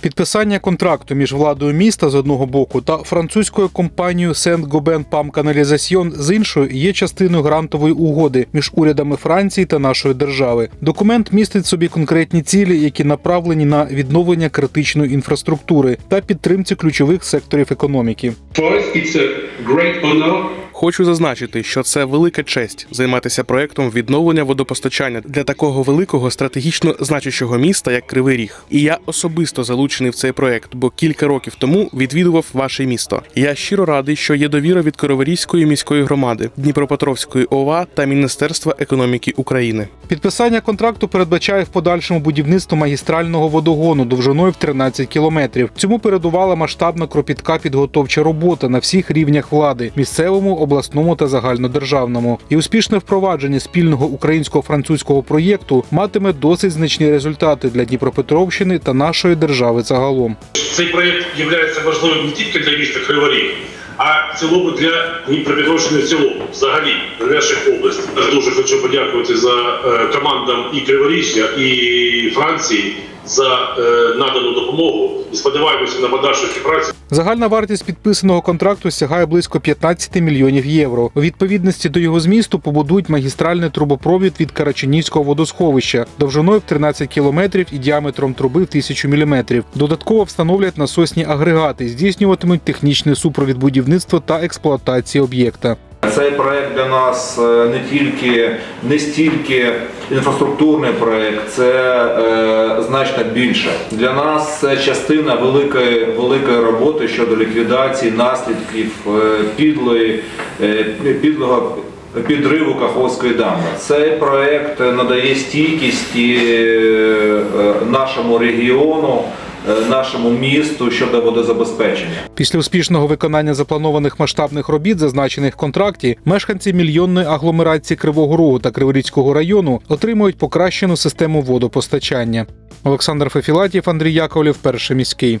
Підписання контракту між владою міста з одного боку та французькою компанією Сент Гобен Пам Каналізасьйон з іншої є частиною грантової угоди між урядами Франції та нашої держави. Документ містить собі конкретні цілі, які направлені на відновлення критичної інфраструктури та підтримці ключових секторів економіки. For us, it's a great honor Хочу зазначити, що це велика честь займатися проектом відновлення водопостачання для такого великого стратегічно значущого міста, як Кривий Ріг. І я особисто залучений в цей проект, бо кілька років тому відвідував ваше місто. Я щиро радий, що є довіра від Криворізької міської громади, Дніпропетровської ОВА та Міністерства економіки України. Підписання контракту передбачає в подальшому будівництво магістрального водогону довжиною в 13 кілометрів. Цьому передувала масштабна кропітка підготовча робота на всіх рівнях влади місцевому, обласному та загальнодержавному. І успішне впровадження спільного українсько-французького проєкту матиме досить значні результати для Дніпропетровщини та нашої держави загалом. Цей проєкт є важливим не тільки для міста Кривий Ріг, а в цілому для Дніпропетровщини в цілому, взагалі для наших областей. Дуже хочу подякувати за е, командам і Криворіжжя, і Франції за е, надану допомогу. І сподіваємося на подальшу співпрацю. Загальна вартість підписаного контракту сягає близько 15 мільйонів євро. У відповідності до його змісту побудують магістральний трубопровід від Караченівського водосховища довжиною в 13 кілометрів і діаметром труби в 1000 міліметрів. Додатково встановлять насосні агрегати, здійснюватимуть технічний супровід будівництва та експлуатації об'єкта. Цей проект для нас е, не тільки не стільки інфраструктурний проект, це е, значно більше. Для нас це частина великої великої роботи щодо ліквідації наслідків е, підлої е, підлого. Підриву Каховської дамби. Цей проект надає стійкість нашому регіону, нашому місту щодо водозабезпечення. Після успішного виконання запланованих масштабних робіт, зазначених в контракті, мешканці мільйонної агломерації Кривого Рогу та Криворізького району отримують покращену систему водопостачання. Олександр Фефілатів, Андрій Яковлів, перший міський.